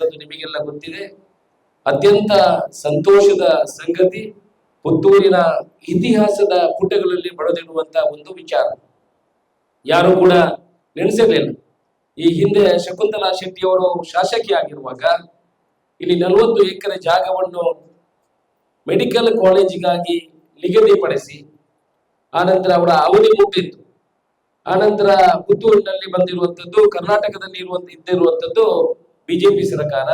ನಿಮಗೆಲ್ಲ ಗೊತ್ತಿದೆ. ಅತ್ಯಂತ ಸಂತೋಷದ ಸಂಗತಿ ಪುತ್ತೂರಿನ ಇತಿಹಾಸದ ಪುಟಗಳಲ್ಲಿ ಬಡದಿಡುವಂತ ಒಂದು ವಿಚಾರ. ಯಾರು ಕೂಡ ನೆನೆಸಿರ್ಲಿಲ್ಲ. ಈ ಹಿಂದೆ ಶಕುಂತಲಾ ಶೆಟ್ಟಿಯವರು ಶಾಸಕಿ ಆಗಿರುವಾಗ ಇಲ್ಲಿ ನಲವತ್ತು ಎಕರೆ ಜಾಗವನ್ನು ಮೆಡಿಕಲ್ ಕಾಲೇಜಿಗಾಗಿ ನಿಗದಿಪಡಿಸಿ ಆನಂತರ ಅವರ ಅವಧಿ ಮುಟ್ಟಿತ್ತು ಆನಂತರ ಪುತ್ತೂರಿನಲ್ಲಿ ಬಂದಿರುವಂತದ್ದು ಕರ್ನಾಟಕದಲ್ಲಿ ಇರುವಂತ ಇದ್ದಿರುವಂತದ್ದು ಬಿಜೆಪಿ ಸರ್ಕಾರ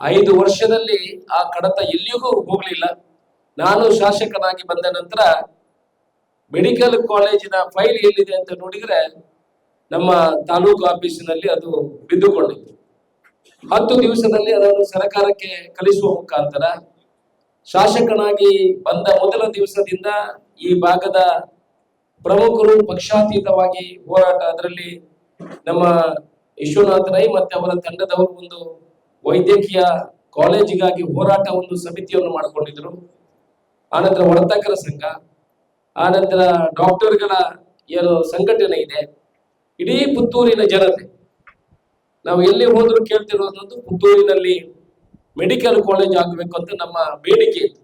ಐದು ವರ್ಷದಲ್ಲಿ ಆ ಕಡತ ಎಲ್ಲಿಗೂ ಹೋಗಲಿಲ್ಲ. ನಾನು ಶಾಸಕನಾಗಿ ಬಂದ ನಂತರ ಮೆಡಿಕಲ್ ಕಾಲೇಜಿನ ಫೈಲ್ ಎಲ್ಲಿದೆ ಅಂತ ನೋಡಿದ್ರೆ ನಮ್ಮ ತಾಲೂಕು ಆಫೀಸಿನಲ್ಲಿ ಅದು ಬಿದ್ದುಕೊಂಡಿತ್ತು. ಹತ್ತು ದಿವಸದಲ್ಲಿ ಅದನ್ನು ಸರ್ಕಾರಕ್ಕೆ ಕಲಿಸುವ ಮುಖಾಂತರ ಶಾಸಕನಾಗಿ ಬಂದ ಮೊದಲ ದಿವಸದಿಂದ ಈ ಭಾಗದ ಪ್ರಮುಖರು ಪಕ್ಷಾತೀತವಾಗಿ ಹೋರಾಟ, ಅದರಲ್ಲಿ ನಮ್ಮ ವಿಶ್ವನಾಥ ರೈ ಮತ್ತೆ ಅವರ ತಂಡದವರು ಒಂದು ವೈದ್ಯಕೀಯ ಕಾಲೇಜಿಗಾಗಿ ಹೋರಾಟ ಒಂದು ಸಮಿತಿಯನ್ನು ಮಾಡಿಕೊಂಡಿದ್ರು ಆನಂತರ ವರ್ತಕರ ಸಂಘ, ಆನಂತರ ಡಾಕ್ಟರ್ಗಳ ಏನು ಸಂಘಟನೆ ಇದೆ. ಇಡೀ ಪುತ್ತೂರಿನ ಜನತೆ, ನಾವು ಎಲ್ಲಿ ಹೋದ್ರು ಕೇಳ್ತಿರೋದು ಪುತ್ತೂರಿನಲ್ಲಿ ಮೆಡಿಕಲ್ ಕಾಲೇಜ್ ಆಗಬೇಕು ಅಂತ ನಮ್ಮ ಬೇಡಿಕೆ ಇತ್ತು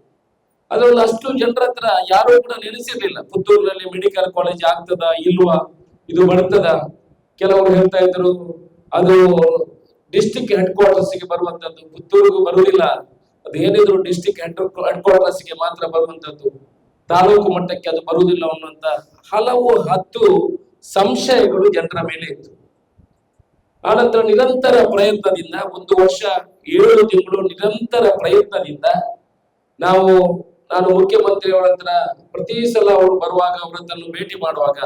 ಅದರಲ್ಲಿ ಅಷ್ಟು ಜನರ ಹತ್ರ ಯಾರೂ ಕೂಡ ನೆನೆಸಿರ್ಲಿಲ್ಲ. ಪುತ್ತೂರಿನಲ್ಲಿ ಮೆಡಿಕಲ್ ಕಾಲೇಜ್ ಆಗ್ತದ, ಇಲ್ವಾ, ಇದು ಬರ್ತದ? ಕೆಲವರು ಹೇಳ್ತಾ ಇದ್ರು ಅದು ಡಿಸ್ಟಿಕ್ ಹೆಡ್ ಕ್ವಾರ್ಟರ್ಸ್ಗೆ ಬರುವಂತದ್ದು. ಪುತ್ತೂರಿಗೂ ಬರುವುದಿಲ್ಲ. ಅದು ಏನಿದ್ರು ಡಿಸ್ಟಿಕ್ ಹೆಡ್ ಹೆಡ್ ಕ್ವಾರ್ಟರ್ಸ್ಗೆ ಮಾತ್ರ ಬರುವಂತದ್ದು. ತಾಲೂಕು ಮಟ್ಟಕ್ಕೆ ಅದು ಬರುವುದಿಲ್ಲ ಅನ್ನುವಂತ ಹಲವು ಹತ್ತು ಸಂಶಯಗಳು ಜನರ ಮೇಲೆ ಇತ್ತು. ಆನಂತರ ನಿರಂತರ ಪ್ರಯತ್ನದಿಂದ ಒಂದು ವರ್ಷ, ಏಳು ತಿಂಗಳು ನಿರಂತರ ಪ್ರಯತ್ನದಿಂದ ನಾವು, ನಾನು ಮುಖ್ಯಮಂತ್ರಿಯವರ ಹತ್ರ ಪ್ರತಿ ಸಲ ಅವರು ಬರುವಾಗ ಅವರ ಹತ್ರ ಭೇಟಿ ಮಾಡುವಾಗ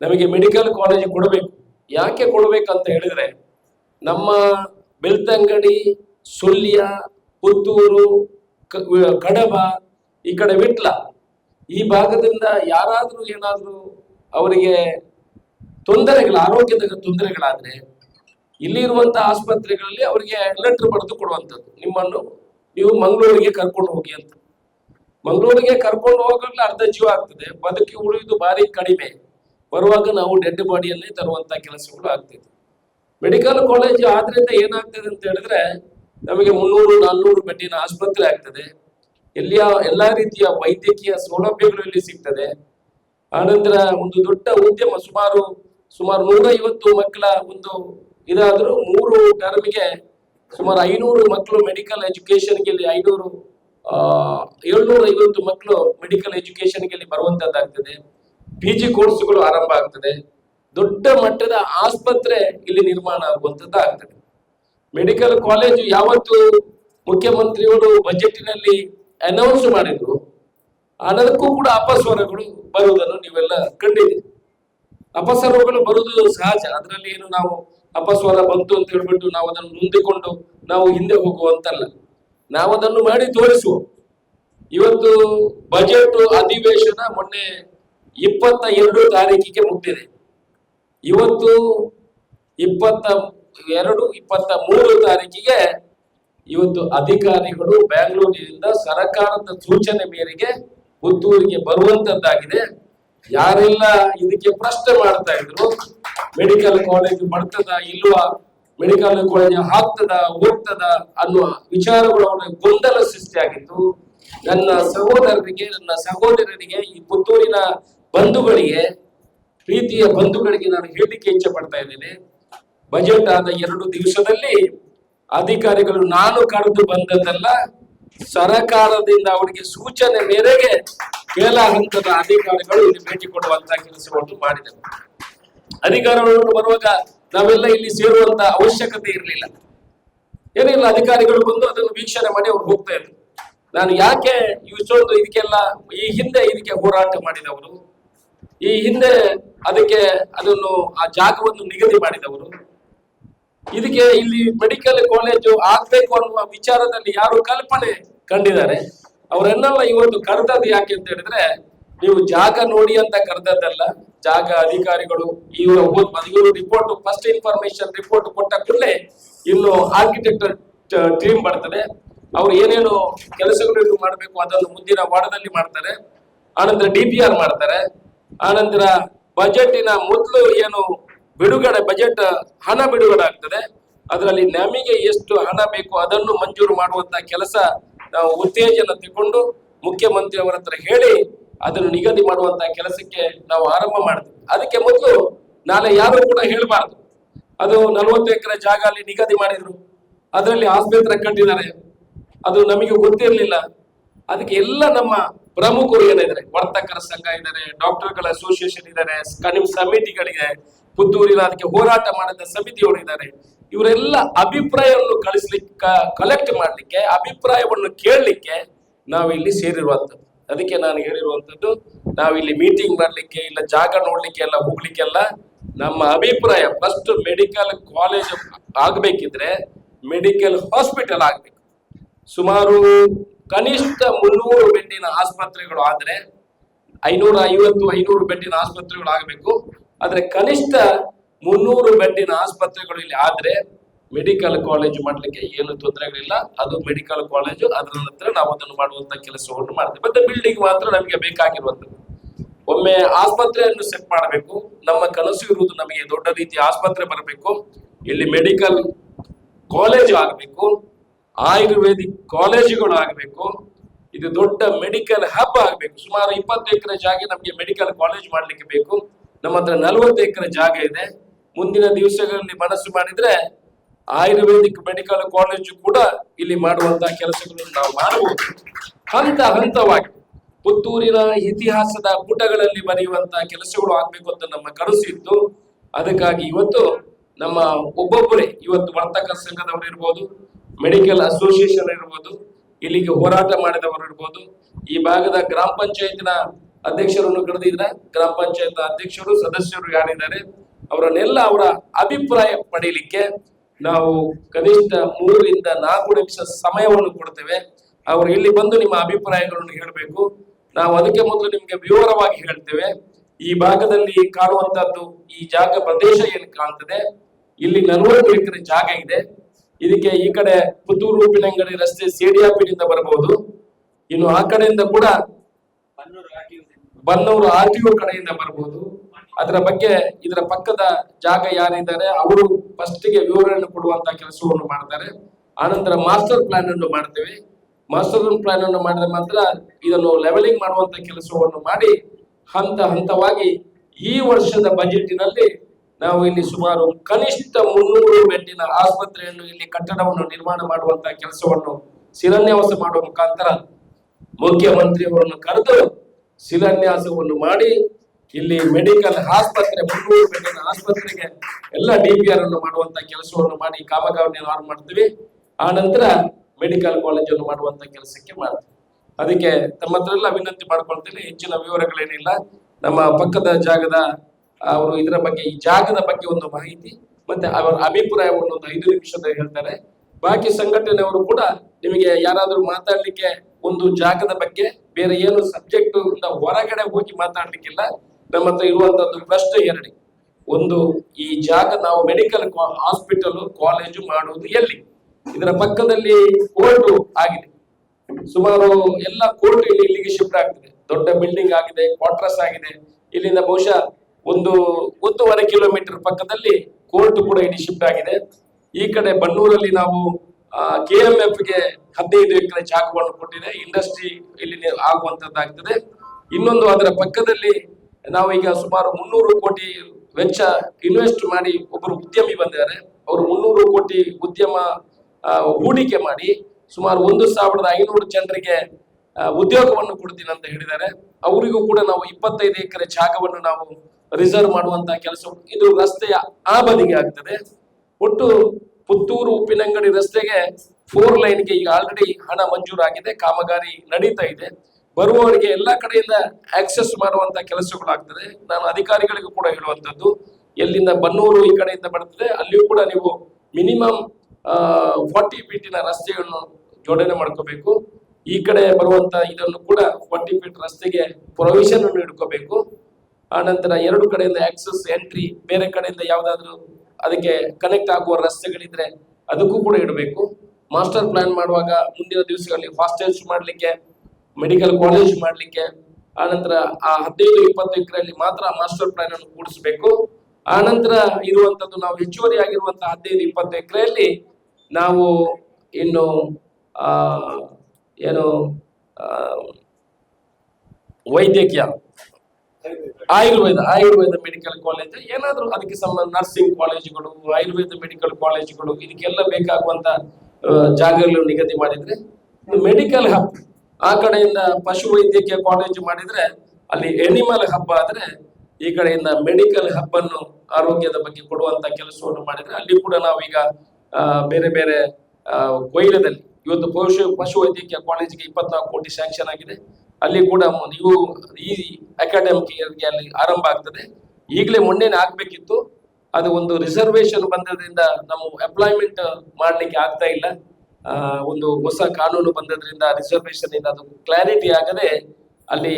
ನಮಗೆ ಮೆಡಿಕಲ್ ಕಾಲೇಜ್ ಕೊಡಬೇಕು. ಯಾಕೆ ಕೊಡಬೇಕಂತ ಹೇಳಿದ್ರೆ ನಮ್ಮ ಬೆಳ್ತಂಗಡಿ, ಸುಳ್ಯ, ಪುತ್ತೂರು ಕಡಬ ಈ ಕಡೆ ವಿಟ್ಲ. ಈ ಭಾಗದಿಂದ ಯಾರಾದರೂ ಏನಾದರೂ ಅವರಿಗೆ ತೊಂದರೆಗಳ, ಆರೋಗ್ಯದ ತೊಂದರೆಗಳಾದರೆ ಇಲ್ಲಿರುವಂಥ ಆಸ್ಪತ್ರೆಗಳಲ್ಲಿ ಅವರಿಗೆ ಲೆಟ್ರ್ ಬರೆದು ಕೊಡುವಂಥದ್ದು. ನಿಮ್ಮನ್ನು ನೀವು ಮಂಗಳೂರಿಗೆ ಕರ್ಕೊಂಡು ಹೋಗಿ ಅಂತ. ಮಂಗಳೂರಿಗೆ ಕರ್ಕೊಂಡು ಹೋಗಲು ಅರ್ಧ ಜೀವ ಆಗ್ತದೆ. ಬದುಕಿ ಉಳಿಯುವುದು ಭಾರಿ ಕಡಿಮೆ. ಬರುವಾಗ ನಾವು ಡೆಡ್ ಬಾಡಿಯಲ್ಲೇ ತರುವಂತ ಕೆಲಸಗಳು ಆಗ್ತಿದೆ ಮೆಡಿಕಲ್ ಕಾಲೇಜ್ ಆದ್ರಿಂದ ಏನಾಗ್ತದೆ ಅಂತ ಹೇಳಿದ್ರೆ ನಮಗೆ ಮುನ್ನೂರು, ನಾನ್ನೂರು ಬೆಡ್ಡಿನ ಆಸ್ಪತ್ರೆ ಆಗ್ತದೆ. ಎಲ್ಲಿಯ ಎಲ್ಲಾ ರೀತಿಯ ವೈದ್ಯಕೀಯ ಸೌಲಭ್ಯಗಳು ಇಲ್ಲಿ ಸಿಗ್ತದೆ. ಆನಂತರ ಒಂದು ದೊಡ್ಡ ಉದ್ಯಮ ಸುಮಾರು ಸುಮಾರು ನೂರೈವತ್ತು ಮಕ್ಕಳ ಒಂದು ಇದಾದ್ರೂ ಮೂರು ಟರ್ಮ್ಗೆ ಸುಮಾರು ಐನೂರು ಮಕ್ಕಳು ಮೆಡಿಕಲ್ ಎಜುಕೇಶನ್ಗೆ ಇಲ್ಲಿ ಐನೂರು ಏಳ್ನೂರ ಐವತ್ತು ಮಕ್ಕಳು ಮೆಡಿಕಲ್ ಎಜುಕೇಶನ್ಗೆ ಇಲ್ಲಿ ಬರುವಂತದ್ದಾಗ್ತದೆ. ಪಿ ಜಿ ಕೋರ್ಸ್ಗಳು ಆರಂಭ ಆಗ್ತದೆ. ದೊಡ್ಡ ಮಟ್ಟದ ಆಸ್ಪತ್ರೆ ಇಲ್ಲಿ ನಿರ್ಮಾಣ ಆಗುವಂತದ್ದು ಆಗ್ತದೆ. ಮೆಡಿಕಲ್ ಕಾಲೇಜು ಯಾವತ್ತು ಮುಖ್ಯಮಂತ್ರಿಗಳು ಬಜೆಟಿನಲ್ಲಿ ಅನೌನ್ಸ್ ಮಾಡಿದ್ರು, ಅದಕ್ಕೂ ಕೂಡ ಅಪಸ್ವರಗಳು ಬರುವುದನ್ನು ನೀವೆಲ್ಲ ಕಂಡಿದ್ದೀರಿ. ಅಪಸ್ವರಗಳು ಬರುವುದು ಸಹಜ, ಅದರಲ್ಲಿ ಏನು ನಾವು ಅಪಸ್ವರ ಬಂತು ಅಂತ ಹೇಳ್ಬಿಟ್ಟು ನಾವು ಅದನ್ನು ನೊಂದಿಕೊಂಡು ನಾವು ಹಿಂದೆ ಹೋಗುವಂತಲ್ಲ. ನಾವು ಅದನ್ನು ಮಾಡಿ ತೋರಿಸುವ. ಇವತ್ತು ಬಜೆಟ್ ಅಧಿವೇಶನ ಮೊನ್ನೆ ಇಪ್ಪತ್ತ ಎರಡು ತಾರೀಕಿಗೆ ಮುಗ್ದಿದೆ. ಇವತ್ತು ಇಪ್ಪತ್ತ ಎರಡು, ಇಪ್ಪತ್ತ ಮೂರು ತಾರೀಕಿಗೆ ಇವತ್ತು ಅಧಿಕಾರಿಗಳು ಬ್ಯಾಂಗ್ಳೂರಿನಿಂದ ಸರ್ಕಾರದ ಸೂಚನೆ ಮೇರೆಗೆ ಪುತ್ತೂರಿಗೆ ಬರುವಂತದ್ದಾಗಿದೆ. ಯಾರೆಲ್ಲ ಇದಕ್ಕೆ ಪ್ರಶ್ನೆ ಮಾಡ್ತಾ ಇದ್ರು, ಮೆಡಿಕಲ್ ಕಾಲೇಜ್ ಬರ್ತದ ಇಲ್ವಾ, ಮೆಡಿಕಲ್ ಕಾಲೇಜ್ ಹಾಕ್ತದ, ಹೋಗ್ತದ ಅನ್ನುವ ವಿಚಾರಗಳು ಅವರ ಗೊಂದಲ ಸೃಷ್ಟಿಯಾಗಿತ್ತು ನನ್ನ ಸಹೋದರರಿಗೆ ನನ್ನ ಸಹೋದರರಿಗೆ ಈ ಪುತ್ತೂರಿನ ಬಂಧುಗಳಿಗೆ ಪ್ರೀತಿಯ ಬಂಧುಗಳಿಗೆ ನಾನು ಹೇಳಿಕೆ ಇಚ್ಛೆ ಪಡ್ತಾ ಇದ್ದೇನೆ. ಬಜೆಟ್ ಆದ ಎರಡು ದಿವಸದಲ್ಲಿ ಅಧಿಕಾರಿಗಳು ನಾನು ಕರೆದು ಬಂದದ್ದಲ್ಲ, ಸರಕಾರದಿಂದ ಅವರಿಗೆ ಸೂಚನೆ ಮೇರೆಗೆ ಕೆಲ ಹಂತದ ಅಧಿಕಾರಿಗಳು ಇಲ್ಲಿ ಭೇಟಿ ಕೊಡುವಂತಹ ಕೆಲಸವನ್ನು ಮಾಡಿದರು. ಅಧಿಕಾರಿಗಳು ಬರುವಾಗ ನಾವೆಲ್ಲ ಇಲ್ಲಿ ಸೇರುವಂತ ಅವಶ್ಯಕತೆ ಇರಲಿಲ್ಲ. ಏನಿಲ್ಲ, ಅಧಿಕಾರಿಗಳು ಬಂದು ಅದನ್ನು ವೀಕ್ಷಣೆ ಮಾಡಿ ಅವ್ರು ಹೋಗ್ತಾ ಇದ್ರು. ನಾನು ಯಾಕೆ ಇಷ್ಟೊಂದು ಇದಕ್ಕೆಲ್ಲ, ಈ ಹಿಂದೆ ಇದಕ್ಕೆ ಹೋರಾಟ ಮಾಡಿದವರು? ಈ ಹಿಂದೆ ಅದಕ್ಕೆ ಅದನ್ನು ಆ ಜಾಗವನ್ನು ನಿಗದಿ ಮಾಡಿದವರು. ಇದಕ್ಕೆ ಇಲ್ಲಿ ಮೆಡಿಕಲ್ ಕಾಲೇಜು ಆಗ್ಬೇಕು ಅನ್ನುವ ವಿಚಾರದಲ್ಲಿ ಯಾರು ಕಲ್ಪನೆ ಕಂಡಿದ್ದಾರೆ. ಅವರೆನ್ನೆಲ್ಲ ಇವತ್ತು ಕರೆದದ್ದು ಯಾಕೆ ಅಂತ ಹೇಳಿದ್ರೆ, ನೀವು ಜಾಗ ನೋಡಿ ಅಂತ ಕರೆದದ್ದಲ್ಲ. ಜಾಗ ಅಧಿಕಾರಿಗಳು ಇವರ ಇವರು ರಿಪೋರ್ಟ್ ಫಸ್ಟ್ ಇನ್ಫಾರ್ಮೇಶನ್ ರಿಪೋರ್ಟ್ ಕೊಟ್ಟ ಕೂಡಲೇ ಇನ್ನು ಆರ್ಕಿಟೆಕ್ಟರ್ ಟೀಮ್ ಬರ್ತದೆ. ಅವ್ರು ಏನೇನು ಕೆಲಸಗಳು ಮಾಡಬೇಕು, ಅದನ್ನು ಮುಂದಿನ ವಾರದಲ್ಲಿ ಮಾಡ್ತಾರೆ. ಆನಂತರ ಡಿ ಪಿ ಆರ್ ಮಾಡ್ತಾರೆ. ಆನಂತರ ಬಜೆಟಿನ ಮೊದಲು ಏನು ಬಿಡುಗಡೆ, ಬಜೆಟ್ ಹಣ ಬಿಡುಗಡೆ ಆಗ್ತದೆ ಅದರಲ್ಲಿ ನಮಗೆ ಎಷ್ಟು ಹಣ ಬೇಕು ಅದನ್ನು ಮಂಜೂರು ಮಾಡುವಂತ ಕೆಲಸ ನಾವು ಉತ್ತೇಜನ ತಗೊಂಡು ಮುಖ್ಯಮಂತ್ರಿ ಅವರ ಹತ್ರ ಹೇಳಿ ಅದನ್ನು ನಿಗದಿ ಮಾಡುವಂತ ಕೆಲಸಕ್ಕೆ ನಾವು ಆರಂಭ ಮಾಡ್ತೀವಿ. ಅದಕ್ಕೆ ಮೊದಲು ನಾಳೆ ಯಾರು ಕೂಡ ಹೇಳಬಾರ್ದು. ಅದು ನಲವತ್ತು ಎಕರೆ ಜಾಗ ಅಲ್ಲಿ ನಿಗದಿ ಮಾಡಿದ್ರು. ಅದರಲ್ಲಿ ಆಸ್ಪತ್ರೆ ಕಟ್ಟಿದ್ದಾರೆ. ಅದು ನಮಗೆ ಗೊತ್ತಿರಲಿಲ್ಲ. ಅದಕ್ಕೆ ಎಲ್ಲ ನಮ್ಮ ಪ್ರಮುಖರು ಏನಿದ್ದಾರೆ? ವರ್ತಕರ ಸಂಘ ಇದ್ದಾರೆ ಡಾಕ್ಟರ್ಗಳ ಅಸೋಸಿಯೇಷನ್ ಇದ್ದಾರೆ ಕನಿಮ್ ಸಮಿತಿಗಳಿದೆ ಪುತ್ತೂರಿನ ಅದಕ್ಕೆ ಹೋರಾಟ ಮಾಡಿದ ಸಮಿತಿಯವರು ಇದ್ದಾರೆ. ಇವರೆಲ್ಲ ಅಭಿಪ್ರಾಯವನ್ನು ಕಳಿಸ್ಲಿಕ್ಕೆ ಕಲೆಕ್ಟ್ ಮಾಡ್ಲಿಕ್ಕೆ, ಅಭಿಪ್ರಾಯವನ್ನು ಕೇಳಲಿಕ್ಕೆ ನಾವಿಲ್ಲಿ ಸೇರಿರುವಂಥದ್ದು. ಅದಕ್ಕೆ ನಾನು ಹೇಳಿರುವಂಥದ್ದು, ನಾವಿಲ್ಲಿ ಮೀಟಿಂಗ್ ಮಾಡ್ಲಿಕ್ಕೆ ಇಲ್ಲ ಜಾಗ ನೋಡ್ಲಿಕ್ಕೆ ಎಲ್ಲ ಹೋಗ್ಲಿಕ್ಕೆಲ್ಲ ನಮ್ಮ ಅಭಿಪ್ರಾಯ ಫಸ್ಟ್ ಮೆಡಿಕಲ್ ಕಾಲೇಜ್ ಆಗ್ಬೇಕಿದ್ರೆ ಮೆಡಿಕಲ್ ಹಾಸ್ಪಿಟಲ್ ಆಗ್ಬೇಕು. ಸುಮಾರು ಕನಿಷ್ಠ ಮುನ್ನೂರು ಬೆಡ್ಡಿನ ಆಸ್ಪತ್ರೆಗಳು ಆದ್ರೆ ಐನೂರ ಐವತ್ತು, ಐನೂರು ಬೆಡ್ಡಿನ ಆಸ್ಪತ್ರೆಗಳು ಆಗಬೇಕು. ಆದ್ರೆ ಕನಿಷ್ಠ ಮುನ್ನೂರು ಬೆಡ್ಡಿನ ಆಸ್ಪತ್ರೆಗಳು ಇಲ್ಲಿ ಆದ್ರೆ ಮೆಡಿಕಲ್ ಕಾಲೇಜು ಮಾಡ್ಲಿಕ್ಕೆ ಏನು ತೊಂದರೆಗಳಿಲ್ಲ. ಅದು ಮೆಡಿಕಲ್ ಕಾಲೇಜು, ಅದರ ನಂತರ ನಾವು ಅದನ್ನು ಮಾಡುವಂತ ಕೆಲಸವನ್ನು ಮಾಡ್ತೇವೆ. ಮತ್ತೆ ಬಿಲ್ಡಿಂಗ್ ಮಾತ್ರ ನಮಗೆ ಬೇಕಾಗಿರುವಂತದ್ದು ಒಮ್ಮೆ ಆಸ್ಪತ್ರೆಯನ್ನು ಸೆಟ್ ಮಾಡಬೇಕು. ನಮ್ಮ ಕನಸು ಇರುವುದು ನಮಗೆ ದೊಡ್ಡ ರೀತಿಯ ಆಸ್ಪತ್ರೆ ಬರಬೇಕು. ಇಲ್ಲಿ ಮೆಡಿಕಲ್ ಕಾಲೇಜು ಆಗಬೇಕು. ಆಯುರ್ವೇದಿಕ್ ಕಾಲೇಜುಗಳು ಆಗಬೇಕು ಇದು ದೊಡ್ಡ ಮೆಡಿಕಲ್ ಹಬ್ ಆಗಬೇಕು. ಸುಮಾರು ಇಪ್ಪತ್ತು ಎಕರೆ ಜಾಗ ನಮಗೆ ಮೆಡಿಕಲ್ ಕಾಲೇಜ್ ಮಾಡಲಿಕ್ಕೆ ಬೇಕು. ನಮ್ಮ ಹತ್ರ ನಲವತ್ತು ಎಕರೆ ಜಾಗ ಇದೆ. ಮುಂದಿನ ದಿವಸಗಳಲ್ಲಿ ಮನಸ್ಸು ಮಾಡಿದ್ರೆ ಆಯುರ್ವೇದಿಕ್ ಮೆಡಿಕಲ್ ಕಾಲೇಜು ಕೂಡ ಇಲ್ಲಿ ಮಾಡುವಂತಹ ಕೆಲಸಗಳನ್ನು ನಾವು ಮಾಡಬಹುದು. ಹಂತ ಹಂತವಾಗಿ ಪುತ್ತೂರಿನ ಇತಿಹಾಸದ ಪುಟಗಳಲ್ಲಿ ಬರೆಯುವಂತಹ ಕೆಲಸಗಳು ಆಗ್ಬೇಕು ಅಂತ ನಮ್ಮ ಕನಸು ಇತ್ತು. ಅದಕ್ಕಾಗಿ ಇವತ್ತು ನಮ್ಮ ಒಬ್ಬೊಬ್ಬರೇ, ಇವತ್ತು ವರ್ತಕ ಸಂಘದವರು ಇರ್ಬೋದು ಮೆಡಿಕಲ್ ಅಸೋಸಿಯೇಷನ್ ಇರ್ಬೋದು, ಇಲ್ಲಿಗೆ ಹೋರಾಟ ಮಾಡಿದವರು ಇರ್ಬೋದು. ಈ ಭಾಗದ ಗ್ರಾಮ ಪಂಚಾಯತ್ನ ಅಧ್ಯಕ್ಷರನ್ನು ಕರೆದಿದ್ರೆ ಗ್ರಾಮ ಪಂಚಾಯತ್ ಅಧ್ಯಕ್ಷರು, ಸದಸ್ಯರು ಯಾರಿದ್ದಾರೆ, ಅವರನ್ನೆಲ್ಲ ಅವರ ಅಭಿಪ್ರಾಯ ಪಡೀಲಿಕ್ಕೆ ನಾವು ಕನಿಷ್ಠ ಮೂರರಿಂದ ನಾಲ್ಕು ನಿಮಿಷ ಸಮಯವನ್ನು ಕೊಡ್ತೇವೆ. ಅವರು ಇಲ್ಲಿ ಬಂದು ನಿಮ್ಮ ಅಭಿಪ್ರಾಯಗಳನ್ನು ಹೇಳಬೇಕು. ನಾವು ಅದಕ್ಕೆ ಮೊದಲು ನಿಮ್ಗೆ ವಿವರವಾಗಿ ಹೇಳ್ತೇವೆ. ಈ ಭಾಗದಲ್ಲಿ ಕಾಣುವಂತದ್ದು ಈ ಜಾಗ ಪ್ರದೇಶ ಏನು ಕಾಣ್ತದೆ. ಇಲ್ಲಿ ನಲವತ್ತು ಎಕರೆ ಜಾಗ ಇದೆ. ಇದಕ್ಕೆ ಈ ಕಡೆ ಪುತ್ತೂರು ಉಪ್ಪಿನಂಗಡಿ ರಸ್ತೆ ಸೇಡಿಯಾಪಿನಿಂದ ಬರಬಹುದು ಇನ್ನು ಆ ಕಡೆಯಿಂದ ಕೂಡ ಬನ್ನೂರು ಆರ್ ಟಿ ಕಡೆಯಿಂದ ಬರಬಹುದು ಅದರ ಬಗ್ಗೆ ಇದರ ಪಕ್ಕದ ಜಾಗ ಯಾರಿದ್ದಾರೆ, ಅವರು ಫಸ್ಟ್ಗೆ ವಿವರಣೆ ಕೊಡುವಂತ ಕೆಲಸವನ್ನು ಮಾಡ್ತಾರೆ. ಆನಂತರ ಮಾಸ್ಟರ್ ಪ್ಲಾನ್ ಅನ್ನು ಮಾಡ್ತೇವೆ. ಮಾಸ್ಟರ್ ಪ್ಲಾನ್ ಅನ್ನು ಮಾಡಿದ ಮಾತ್ರ ಇದನ್ನು ಲೆವೆಲಿಂಗ್ ಮಾಡುವಂತ ಕೆಲಸವನ್ನು ಮಾಡಿ ಹಂತ ಹಂತವಾಗಿ ಈ ವರ್ಷದ ಬಜೆಟಿನಲ್ಲಿ ನಾವು ಇಲ್ಲಿ ಸುಮಾರು ಕನಿಷ್ಠ ಮುನ್ನೂರು ಬೆಡ್ಡಿನ ಆಸ್ಪತ್ರೆಯನ್ನು ಇಲ್ಲಿ ಕಟ್ಟಡವನ್ನು ನಿರ್ಮಾಣ ಮಾಡುವಂತಹ ಕೆಲಸವನ್ನು ಶಿಲಾನ್ಯಾಸ ಮಾಡುವ ಮುಖಾಂತರ ಮುಖ್ಯಮಂತ್ರಿಯವರನ್ನು ಕರೆದು ಶಿಲಾನ್ಯಾಸವನ್ನು ಮಾಡಿ ಇಲ್ಲಿ ಮೆಡಿಕಲ್ ಆಸ್ಪತ್ರೆ, ಮುನ್ನೂರು ಬೆಡ್ಡಿನ ಆಸ್ಪತ್ರೆಗೆ ಎಲ್ಲ ಡಿಪಿಆರ್ ಅನ್ನು ಮಾಡುವಂತಹ ಕೆಲಸವನ್ನು ಮಾಡಿ ಕಾಮಗಾರಿಯನ್ನು ಆರಂಭ ಮಾಡ್ತೀವಿ. ಆ ನಂತರ ಮೆಡಿಕಲ್ ಕಾಲೇಜನ್ನು ಮಾಡುವಂತಹ ಕೆಲಸಕ್ಕೆ ಮಾಡ್ತೀವಿ. ಅದಕ್ಕೆ ತಮ್ಮ ಹತ್ರ ಎಲ್ಲ ವಿನಂತಿ ಮಾಡ್ಕೊಳ್ತೀನಿ. ಹೆಚ್ಚಿನ ವಿವರಗಳೇನಿಲ್ಲ. ನಮ್ಮ ಪಕ್ಕದ ಜಾಗದ ಅವರು ಇದರ ಬಗ್ಗೆ, ಈ ಜಾಗದ ಬಗ್ಗೆ ಒಂದು ಮಾಹಿತಿ, ಮತ್ತೆ ಅವರ ಅಭಿಪ್ರಾಯವನ್ನು ಒಂದು ಐದು ನಿಮಿಷದ ಹೇಳ್ತಾರೆ. ಬಾಕಿ ಸಂಘಟನೆಯವರು ಕೂಡ ನಿಮಗೆ ಯಾರಾದರೂ ಮಾತಾಡ್ಲಿಕ್ಕೆ ಒಂದು ಜಾಗದ ಬಗ್ಗೆ, ಬೇರೆ ಏನು ಸಬ್ಜೆಕ್ಟ್ ಇಂದ ಹೊರಗಡೆ ಹೋಗಿ ಮಾತಾಡ್ಲಿಕ್ಕಿಲ್ಲ. ನಮ್ಮ ಹತ್ರ ಇರುವಂತದ್ದು ಪ್ರಶ್ನೆ ಎರಡು. ಒಂದು, ಈ ಜಾಗ ನಾವು ಮೆಡಿಕಲ್ ಹಾಸ್ಪಿಟಲ್ ಕಾಲೇಜು ಮಾಡುವುದು ಎಲ್ಲಿ? ಇದರ ಪಕ್ಕದಲ್ಲಿ ಕೋರ್ಟ್ ಆಗಿದೆ. ಸುಮಾರು ಎಲ್ಲ ಕೋರ್ಟ್ ಇಲ್ಲಿ ಇಲ್ಲಿಗೆ ಶಿಫ್ಟ್ ಆಗ್ತಿದೆ. ದೊಡ್ಡ ಬಿಲ್ಡಿಂಗ್ ಆಗಿದೆ ಕ್ವಾರ್ಟರ್ಸ್ ಆಗಿದೆ. ಇಲ್ಲಿಂದ ಬಹುಶಃ ಒಂದು ಒಂದೂವರೆ ಕಿಲೋಮೀಟರ್ ಪಕ್ಕದಲ್ಲಿ ಕೋರ್ಟ್ ಕೂಡ ಇಲ್ಲಿ ಶಿಫ್ಟ್ ಆಗಿದೆ. ಈ ಕಡೆ ಬನ್ನೂರಲ್ಲಿ ನಾವು ಕೆ ಎಂ ಎಫ್ಗೆ ಹದಿನೈದು ಎಕರೆ ಜಾಗವನ್ನು ಕೊಟ್ಟಿದೆ. ಇಂಡಸ್ಟ್ರಿ ಇಲ್ಲಿ ಆಗುವಂತದ್ದಾಗ್ತದೆ. ಇನ್ನೊಂದು ಅದರ ಪಕ್ಕದಲ್ಲಿ ನಾವು ಈಗ ಸುಮಾರು ಮುನ್ನೂರು ಕೋಟಿ ವೆಚ್ಚ ಇನ್ವೆಸ್ಟ್ ಮಾಡಿ ಒಬ್ಬರು ಉದ್ಯಮಿ ಬಂದಿದ್ದಾರೆ. ಅವರು ಮುನ್ನೂರು ಕೋಟಿ ಉದ್ಯಮ ಹೂಡಿಕೆ ಮಾಡಿ ಸುಮಾರು ಒಂದು ಸಾವಿರದ ಐನೂರು ಜನರಿಗೆ ಉದ್ಯೋಗವನ್ನು ಕೊಡ್ತೀನಿ ಅಂತ ಹೇಳಿದ್ದಾರೆ. ಅವರಿಗೂ ಕೂಡ ನಾವು ಇಪ್ಪತ್ತೈದು ಎಕರೆ ಜಾಗವನ್ನು ನಾವು ರಿಸರ್ವ್ ಮಾಡುವಂತಹ ಕೆಲಸ ಇದು ರಸ್ತೆಯ ಆ ಬದಿಗೆ ಆಗ್ತದೆ. ಒಟ್ಟು ಪುತ್ತೂರು, ಉಪ್ಪಿನಂಗಡಿ ರಸ್ತೆಗೆ ಫೋರ್ ಲೈನ್ಗೆ ಈಗ ಆಲ್ರೆಡಿ ಹಣ ಮಂಜೂರಾಗಿದೆ, ಕಾಮಗಾರಿ ನಡೀತಾ ಇದೆ. ಬರುವವರಿಗೆ ಎಲ್ಲ ಕಡೆಯಿಂದ ಆಕ್ಸೆಸ್ ಮಾಡುವಂತ ಕೆಲಸಗಳಾಗ್ತದೆ. ನಾನು ಅಧಿಕಾರಿಗಳಿಗೂ ಕೂಡ ಹೇಳುವಂತದ್ದು ಎಲ್ಲಿಂದ ಬನ್ನೂರು ಈ ಕಡೆಯಿಂದ ಬರ್ತದೆ, ಅಲ್ಲಿಯೂ ಕೂಡ ನೀವು ಮಿನಿಮಮ್ ಫಾರ್ಟಿ ಫೀಟಿನ ರಸ್ತೆಯನ್ನು ಜೋಡಣೆ ಮಾಡ್ಕೋಬೇಕು. ಈ ಕಡೆ ಬರುವಂತ ಇದನ್ನು ಕೂಡ ಫಾರ್ಟಿ ಫೀಟ್ ರಸ್ತೆಗೆ ಪ್ರೊವಿಷನ್ ಇಟ್ಕೋಬೇಕು. ಆ ನಂತರ ಎರಡು ಕಡೆಯಿಂದ ಆಕ್ಸಸ್ ಎಂಟ್ರಿ ಬೇರೆ ಕಡೆಯಿಂದ ಯಾವುದಾದ್ರೂ ಅದಕ್ಕೆ ಕನೆಕ್ಟ್ ಆಗುವ ರಸ್ತೆಗಳಿದ್ರೆ ಅದಕ್ಕೂ ಕೂಡ ಇಡಬೇಕು. ಮಾಸ್ಟರ್ ಪ್ಲಾನ್ ಮಾಡುವಾಗ ಮುಂದಿನ ದಿವಸಗಳಲ್ಲಿ ಹಾಸ್ಟೆಲ್ಸ್ ಮಾಡಲಿಕ್ಕೆ ಮೆಡಿಕಲ್ ಕಾಲೇಜ್ ಮಾಡಲಿಕ್ಕೆ, ಆ ನಂತರ ಆ ಹದಿನೈದು ಇಪ್ಪತ್ತು ಎಕರೆಯಲ್ಲಿ ಮಾತ್ರ ಮಾಸ್ಟರ್ ಪ್ಲಾನ್ ಅನ್ನು ಕೂಡಿಸಬೇಕು. ಆನಂತರ ನಂತರ ಇರುವಂತದ್ದು ನಾವು ಹೆಚ್ಚುವರಿ ಆಗಿರುವಂತಹ ಹದಿನೈದು ಇಪ್ಪತ್ತು ಎಕರೆಯಲ್ಲಿ ನಾವು ಇನ್ನು ಏನು ವೈದ್ಯಕೀಯ ಆಯುರ್ವೇದ ಆಯುರ್ವೇದ ಮೆಡಿಕಲ್ ಕಾಲೇಜ್ ಏನಾದ್ರೂ ಅದಕ್ಕೆ ಸಂಬಂಧ ನರ್ಸಿಂಗ್ ಕಾಲೇಜುಗಳು ಆಯುರ್ವೇದ ಮೆಡಿಕಲ್ ಕಾಲೇಜುಗಳು ಇದಕ್ಕೆಲ್ಲ ಬೇಕಾಗುವಂತ ಜಾಗಗಳು ನಿಗದಿ ಮಾಡಿದ್ರೆ ಮೆಡಿಕಲ್ ಹಬ್ ಆ ಕಡೆಯಿಂದ ಪಶು ವೈದ್ಯಕೀಯ ಕಾಲೇಜು ಮಾಡಿದ್ರೆ, ಅಲ್ಲಿ ಎನಿಮಲ್ ಹಬ್ ಆದ್ರೆ, ಈ ಕಡೆಯಿಂದ ಮೆಡಿಕಲ್ ಹಬ್ ಅನ್ನು ಆರೋಗ್ಯದ ಬಗ್ಗೆ ಕೊಡುವಂತ ಕೆಲಸವನ್ನು ಮಾಡಿದ್ರೆ, ಅಲ್ಲಿ ಕೂಡ ನಾವೀಗ ಬೇರೆ ಬೇರೆ ಕೊಯ್ಲದಲ್ಲಿ, ಇವತ್ತು ಪಶು ಪಶು ವೈದ್ಯಕೀಯ ಕಾಲೇಜಿಗೆ ಇಪ್ಪತ್ನಾಲ್ಕು ಕೋಟಿ ಸ್ಯಾಂಕ್ಷನ್ ಆಗಿದೆ. ಅಲ್ಲಿ ಕೂಡ ನೀವು ಈ ಅಕಾಡೆಮಿಕ್ ಇಯರ್ಗೆ ಅಲ್ಲಿ ಆರಂಭ ಆಗ್ತದೆ. ಈಗಲೇ ಮೊನ್ನೆನೆ ಆಗ್ಬೇಕಿತ್ತು. ಅದು ಒಂದು ರಿಸರ್ವೇಶನ್ ಬಂದದ್ರಿಂದ ನಾವು ಎಂಪ್ಲಾಯ್ಮೆಂಟ್ ಮಾಡ್ಲಿಕ್ಕೆ ಆಗ್ತಾ ಇಲ್ಲ. ಒಂದು ಹೊಸ ಕಾನೂನು ಬಂದದ್ರಿಂದ ರಿಸರ್ವೇಶನ್ ಇಂದ ಅದು ಕ್ಲಾರಿಟಿ ಆಗದೆ ಅಲ್ಲಿ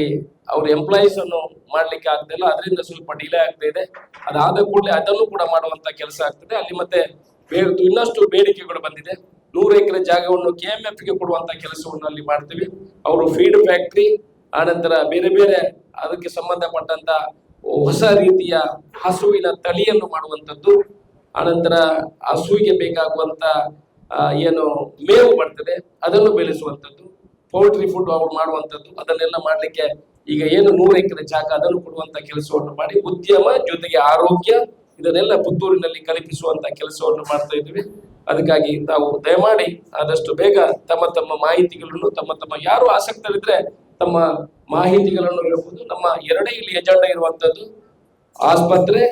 ಅವ್ರ ಎಂಪ್ಲಾಯೀಸ್ ಅನ್ನು ಮಾಡ್ಲಿಕ್ಕೆ ಇಲ್ಲ. ಅದರಿಂದ ಸ್ವಲ್ಪ ಡಿಲೇ ಆಗ್ತಾ ಇದೆ. ಅದಾದ ಕೂಡಲೇ ಅದನ್ನು ಕೂಡ ಮಾಡುವಂತ ಕೆಲಸ ಆಗ್ತದೆ. ಅಲ್ಲಿ ಮತ್ತೆ ಬೇರೆ ಇನ್ನಷ್ಟು ಬೇಡಿಕೆಗಳು ಬಂದಿದೆ. ನೂರು ಎಕರೆ ಜಾಗವನ್ನು ಕೆ ಎಂ ಎಫ್ಗೆ ಕೊಡುವಂತ ಕೆಲಸವನ್ನು ಅಲ್ಲಿ ಮಾಡ್ತೀವಿ. ಅವರು ಫೀಡ್ ಫ್ಯಾಕ್ಟ್ರಿ ಆನಂತರ ಬೇರೆ ಬೇರೆ ಅದಕ್ಕೆ ಸಂಬಂಧಪಟ್ಟಂತ ಹೊಸ ರೀತಿಯ ಹಸುವಿನ ತಳಿಯನ್ನು ಮಾಡುವಂತದ್ದು ಆನಂತರ ಹಸುವಿಗೆ ಬೇಕಾಗುವಂತ ಏನು ಮೇವು ಬರ್ತದೆ, ಅದನ್ನು ಬೆಳೆಸುವಂಥದ್ದು. ಪೌಲ್ಟ್ರಿ ಫುಡ್ ಅವರು ಮಾಡುವಂತದ್ದು ಅದನ್ನೆಲ್ಲ ಮಾಡ್ಲಿಕ್ಕೆ ಈಗ ಏನು ನೂರು ಎಕರೆ ಜಾಗ ಅದನ್ನು ಕೊಡುವಂತ ಕೆಲಸವನ್ನು ಮಾಡಿ ಉದ್ಯಮ ಜೊತೆಗೆ ಆರೋಗ್ಯ, ಇದನ್ನೆಲ್ಲ ಪುತ್ತೂರಿನಲ್ಲಿ ಕಲ್ಪಿಸುವಂತ ಕೆಲಸವನ್ನು ಮಾಡ್ತಾ ಇದ್ದೀವಿ. ಅದಕ್ಕಾಗಿ ತಾವು ದಯಮಾಡಿ ಆದಷ್ಟು ಬೇಗ ತಮ್ಮ ತಮ್ಮ ಮಾಹಿತಿಗಳನ್ನು, ತಮ್ಮ ತಮ್ಮ ಯಾರು ಆಸಕ್ತರಿದ್ರೆ ತಮ್ಮ ಮಾಹಿತಿಗಳನ್ನು ಹೇಳ್ಬೋದು. ನಮ್ಮ ಎರಡೇ ಇಲ್ಲಿ ಎಜೆಂಡ ಇರುವಂತದ್ದು ಆಸ್ಪತ್ರೆ,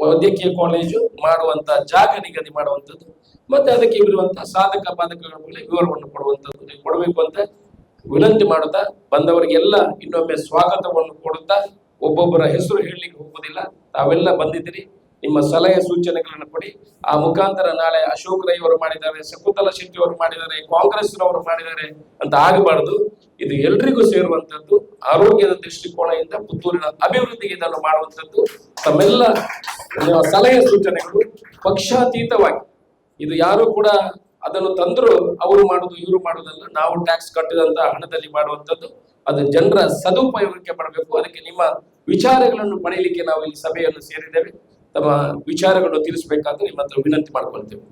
ವೈದ್ಯಕೀಯ ಕಾಲೇಜು ಮಾಡುವಂತ ಜಾಗ ನಿಗದಿ ಮಾಡುವಂತದ್ದು, ಮತ್ತೆ ಅದಕ್ಕೆ ಇರುವಂತಹ ಸಾಧಕ ಬಾಧಕಗಳ ಮೇಲೆ ವಿವರವನ್ನು ಕೊಡುವಂತದ್ದು ನೀವು ಕೊಡಬೇಕು ಅಂತ ವಿನಂತಿ ಮಾಡುತ್ತಾ, ಬಂದವರಿಗೆಲ್ಲ ಇನ್ನೊಮ್ಮೆ ಸ್ವಾಗತವನ್ನು ಕೊಡುತ್ತಾ, ಒಬ್ಬೊಬ್ಬರ ಹೆಸರು ಹೇಳಲಿಕ್ಕೆ ಹೋಗುವುದಿಲ್ಲ. ತಾವೆಲ್ಲ ಬಂದಿದ್ದೀರಿ. ನಿಮ್ಮ ಸಲಹೆ ಸೂಚನೆಗಳನ್ನು ಕೊಡಿ. ಆ ಮುಖಾಂತರ ನಾಳೆ ಅಶೋಕ್ ರೈ ಅವರು ಮಾಡಿದ್ದಾರೆ, ಶಕುಂತಲಾ ಶೆಟ್ಟಿ ಅವರು ಮಾಡಿದ್ದಾರೆ, ಕಾಂಗ್ರೆಸ್ ರವರು ಮಾಡಿದ್ದಾರೆ ಅಂತ ಆಗಬಾರದು. ಇದು ಎಲ್ರಿಗೂ ಸೇರುವಂತದ್ದು ಆರೋಗ್ಯದ ದೃಷ್ಟಿಕೋನದಿಂದ, ಪುತ್ತೂರಿನ ಅಭಿವೃದ್ಧಿಗೆ ಇದನ್ನು ಮಾಡುವಂತದ್ದು ತಮ್ಮೆಲ್ಲ ಸಲಹೆ ಸೂಚನೆಗಳು ಪಕ್ಷಾತೀತವಾಗಿ. ಇದು ಯಾರು ಕೂಡ ಅದನ್ನು ತಂದ್ರು ಅವರು ಮಾಡುದು, ಇವರು ಮಾಡುವುದಲ್ಲ ನಾವು ಟ್ಯಾಕ್ಸ್ ಕಟ್ಟಿದಂತ ಹಣದಲ್ಲಿ ಮಾಡುವಂತದ್ದು ಅದು ಜನರ ಸದುಪಯೋಗಕ್ಕೆ ಪಡಬೇಕು ಅದಕ್ಕೆ ನಿಮ್ಮ ವಿಚಾರಗಳನ್ನು ಪಡೆಯಲಿಕ್ಕೆ ನಾವು ಇಲ್ಲಿ ಸಭೆಯನ್ನು ಸೇರಿದ್ದೇವೆ. ತಮ್ಮ ವಿಚಾರಗಳನ್ನು ತಿಳಿಸಬೇಕಾದ್ರೆ ನಿಮ್ಮ ಹತ್ರ ವಿನಂತಿ ಮಾಡ್ಕೊಳ್ತೇವೆ.